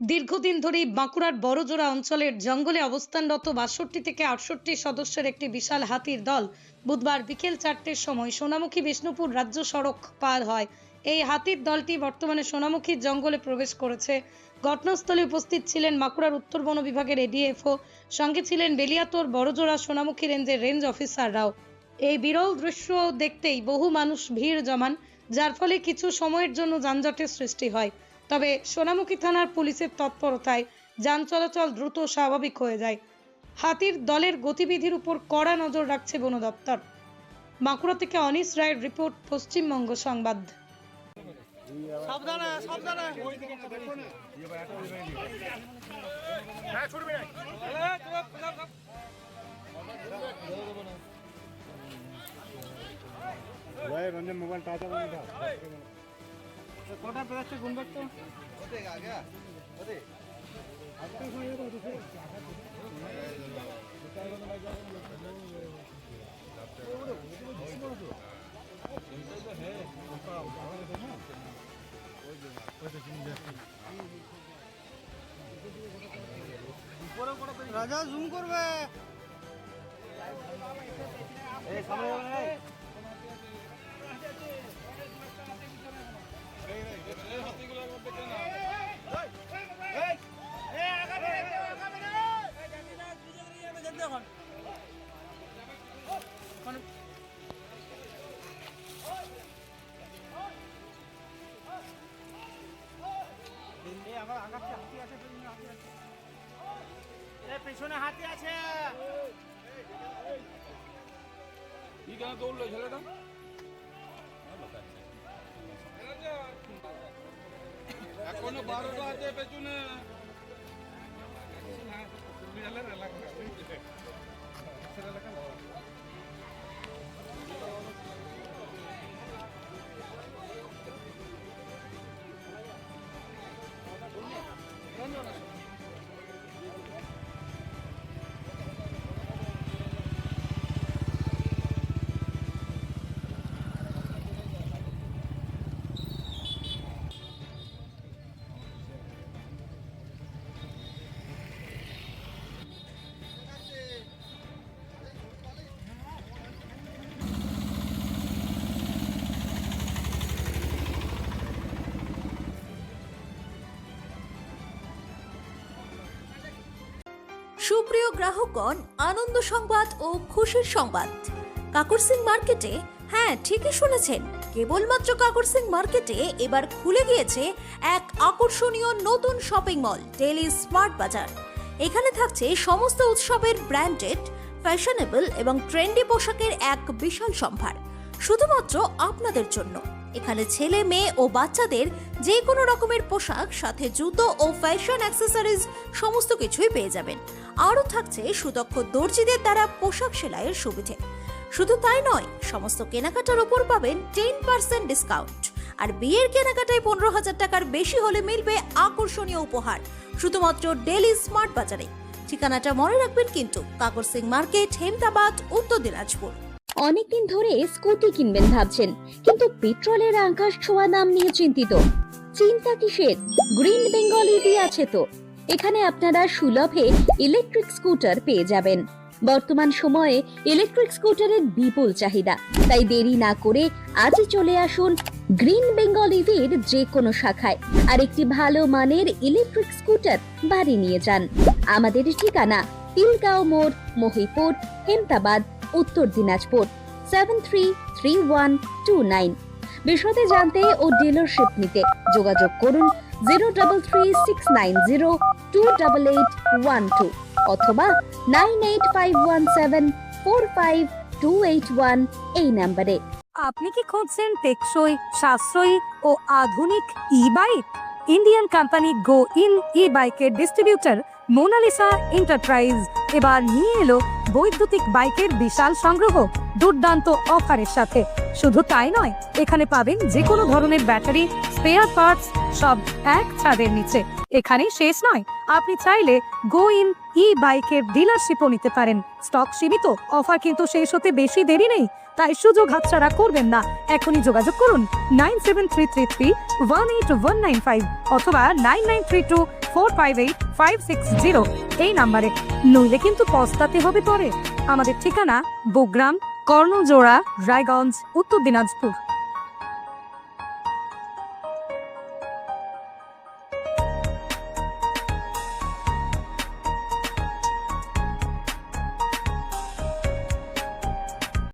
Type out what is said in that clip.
দীর্ঘদিন ধরেই বাঁকুড়ার বড়জোড়া অঞ্চলের জঙ্গলে অবস্থানরত বাষট্টি থেকে আটষট্টি সদস্যের একটি বিশাল হাতির দল বুধবার বিকেল চারটের সময় সোনামুখী বিষ্ণুপুর রাজ্য সড়ক পার হয়। এই হাতির দলটি বর্তমানে সোনামুখীর জঙ্গলে প্রবেশ করেছে। ঘটনাস্থলে উপস্থিত ছিলেন বাঁকুড়ার উত্তর বন বিভাগের এডিএফও, সঙ্গে ছিলেন বেলিয়াতোর বড়জোড়া সোনামুখী রেঞ্জের রেঞ্জ অফিসাররাও। এই বিরল দৃশ্য দেখতেই বহু মানুষ ভিড় জমান, যার ফলে কিছু সময়ের জন্য যানজটের সৃষ্টি হয়। তবে সোনামুখী থানার পুলিশের তৎপরতায় যান চলাচল দ্রুত স্বাভাবিক হয়ে যায়। হাতির দলের গতিবিধির উপর কড়া নজর রাখছে বন দপ্তর। বাঁকুড়া থেকে অনিশ রায়ের রিপোর্ট পশ্চিমবঙ্গ সংবাদ। মোবাইল টাচা কটা পেয়েছে গুনবে তো রাজা জুম করবে। সামনে আগাচ্ছে হাতি আছে পেছনে হাতি আছে। এ পেছনে হাতি আছে। কি কেন দৌড়লো ছেলেটা এখনও বারোটা আছে পেছনে। সুপ্রিয় গ্রাহকগণ, আনন্দ সংবাদ ও খুশির সংবাদ। কাকর সিং মার্কেটে হ্যাঁ ঠিকই শুনেছেন, কেবলমাত্র কাকর সিং মার্কেটে এবার খুলে গিয়েছে এক আকর্ষণীয় নতুন শপিং মল ডেলি স্মার্ট বাজার। এখানে থাকছে সমস্ত উৎসবের ব্র্যান্ডেড, ফ্যাশনেবল এবং ট্রেন্ডি পোশাকের এক বিশাল সম্ভার, শুধুমাত্র আপনাদের জন্য। এখানে ছেলে, মেয়ে ও বাচ্চাদের যে কোনো রকমের পোশাক, সাথে জুতো ও ফ্যাশন অ্যাক্সেসরিজ সমস্ত কিছুই পেয়ে যাবেন। আরও থাকছে সুদক্ষ দর্জিদের দ্বারা পোশাক সেলাইয়ের সুবিধে। শুধু তাই নয়, সমস্ত কেনাকাটার ওপর পাবেন টেন পার্সেন্ট ডিসকাউন্ট আর বিয়ের কেনাকাটায় পনেরো হাজার টাকার বেশি হলে মিলবে আকর্ষণীয় উপহার, শুধুমাত্র ডেলি স্মার্ট বাজারে ঠিকানাটা মনে রাখবেন কিন্তু কাকর সিং মার্কেট, হেমদাবাদ, উত্তর দিনাজপুর। অনেকদিন ধরে স্কুটি কিনবেন ভাবছেন, কিন্তু পেট্রোলের আকাশ ছোঁয়া দাম নিয়ে চিন্তিত। চিন্তা কিসের? গ্রিন বেঙ্গল ইভি আছে তো। এখানে আপনারা সুলভে ইলেকট্রিক স্কুটার পেয়ে যাবেন। বর্তমান সময়ে ইলেকট্রিক স্কুটারের বিপুল চাহিদা। তাই দেরি না করে আজই চলে আসুন গ্রিন বেঙ্গল ইভির যে কোনো শাখায় আর একটি ভালো মানের ইলেকট্রিক স্কুটার বাড়ি নিয়ে যান। আমাদের ঠিকানা তিলগাঁও মোড়, Mahipur, Hemtabad Uttar Dinajpur seven three three one two nine বিশদে জানতে ও ডিলারশিপ নিতে যোগাযোগ করুন zero double three six nine zero two double eight one two অথবা nine eight five one seven four five two eight one এই নাম্বারে। আপনি কি খুঁজছেন টেকসই, সাশ্রয়ী ও আধুনিক e bike Indian company go in e বাইকের ডিস্ট্রিবিউটর মোনালিসা এন্টারপ্রাইজ এবার নিয়ে এলো বৈদ্যুতিক বাইকের বিশাল সংগ্রহ দুর্দান্ত অফারের সাথে। শুধু তাই নয়, এখানে পাবেন যে কোনো ধরনের ব্যাটারি স্পেয়ার পার্টস সব এক ছাদের নিচে। এখানেই শেষ নয়, আপনি চাইলে গো ইন ই বাইকের ডিলারশিপও নিতে পারেন। স্টক সীমিত, অফার কিন্তু শেষ হতে বেশি দেরি নেই, তাই সুযোগ হাতছাড়া করবেন না। এখনই যোগাযোগ করুন nine seven three three three one eight one nine five অথবা nine nine three two four five eight five six zero এই নাম্বারে। নইলে কিন্তু পস্তাতে হবে পরে। আমাদের ঠিকানা বোগ্রাম কর্ণজোড়া, রায়গঞ্জ, উত্তর দিনাজপুর।